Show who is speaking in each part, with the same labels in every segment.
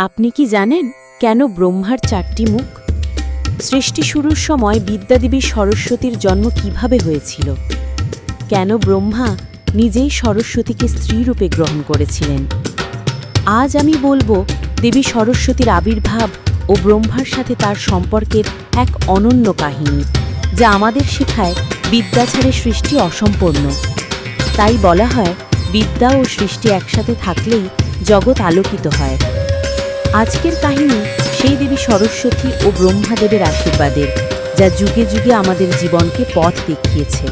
Speaker 1: আপনি কি জানেন কেন ব্রহ্মার চারটি মুখ? সৃষ্টি শুরুর সময় বিদ্যাদেবী সরস্বতীর জন্ম কীভাবে হয়েছিল? কেন ব্রহ্মা নিজেই সরস্বতীকে স্ত্রীরূপে গ্রহণ করেছিলেন? আজ আমি বলব দেবী সরস্বতীর আবির্ভাব ও ব্রহ্মার সাথে তার সম্পর্কের এক অনন্য কাহিনী, যা আমাদের শেখায় বিদ্যা ছাড়ে সৃষ্টি অসম্পূর্ণ। তাই বলা হয়, বিদ্যা ও সৃষ্টি একসাথে থাকলেই জগৎ আলোকিত হয়। আজকের কাহিনী সেই দেবী সরস্বতী ও ব্রহ্মাদেবের আশীর্বাদের, যা যুগে যুগে আমাদের জীবনকে পথ দেখিয়েছে।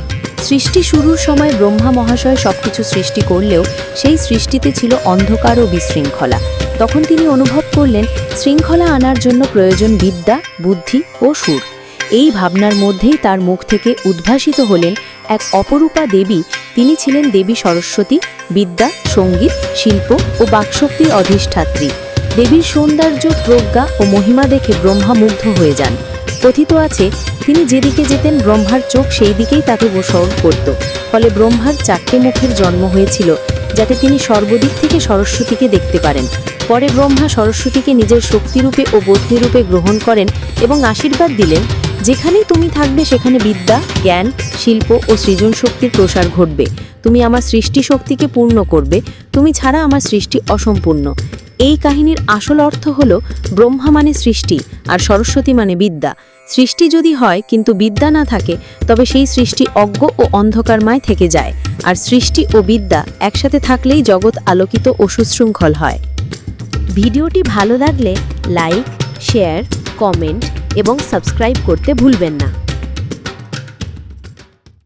Speaker 1: সৃষ্টি শুরুর সময় ব্রহ্মা মহাশয় সবকিছু সৃষ্টি করলেও সেই সৃষ্টিতে ছিল অন্ধকার ও বিশৃঙ্খলা। তখন তিনি অনুভব করলেন, শৃঙ্খলা আনার জন্য প্রয়োজন বিদ্যা, বুদ্ধি ও সুর। এই ভাবনার মধ্যেই তার মুখ থেকে উদ্ভাসিত হলেন এক অপরূপা দেবী। তিনি ছিলেন দেবী সরস্বতী, বিদ্যা, সংগীত, শিল্প ও বাকশক্তির অধিষ্ঠাত্রী। দেবীর সৌন্দর্য, প্রজ্ঞা ও মহিমা দেখে ব্রহ্মা মুগ্ধ হয়ে যান। কথিত আছে, তিনি যেদিকে যেতেন ব্রহ্মার চোখ সেই দিকেই তাকে অনুসরণ করত। ফলে ব্রহ্মার চারটে মুখের জন্ম হয়েছিল, যাতে তিনি সর্বদিক থেকে সরস্বতীকে দেখতে পারেন। পরে ব্রহ্মা সরস্বতীকে নিজের শক্তিরূপে ও বুদ্ধিরূপে গ্রহণ করেন এবং আশীর্বাদ দিলেন, যেখানেই তুমি থাকবে সেখানে বিদ্যা, জ্ঞান, শিল্প ও সৃজন শক্তির প্রসার ঘটবে। তুমি আমার সৃষ্টি শক্তিকে পূর্ণ করবে। তুমি ছাড়া আমার সৃষ্টি অসম্পূর্ণ। এই কাহিনীর আসল অর্থ হল ব্রহ্মা মানে সৃষ্টি আর সরস্বতী মানে বিদ্যা। সৃষ্টি যদি হয়, কিন্তু বিদ্যা না থাকে, তবে সেই সৃষ্টি অজ্ঞ ও অন্ধকারময় থেকে যায়। আর সৃষ্টি ও বিদ্যা একসাথে থাকলেই জগৎ আলোকিত ও সুশৃঙ্খল হয়। ভিডিওটি ভালো লাগলে লাইক, শেয়ার, কমেন্ট এবং সাবস্ক্রাইব করতে ভুলবেন না।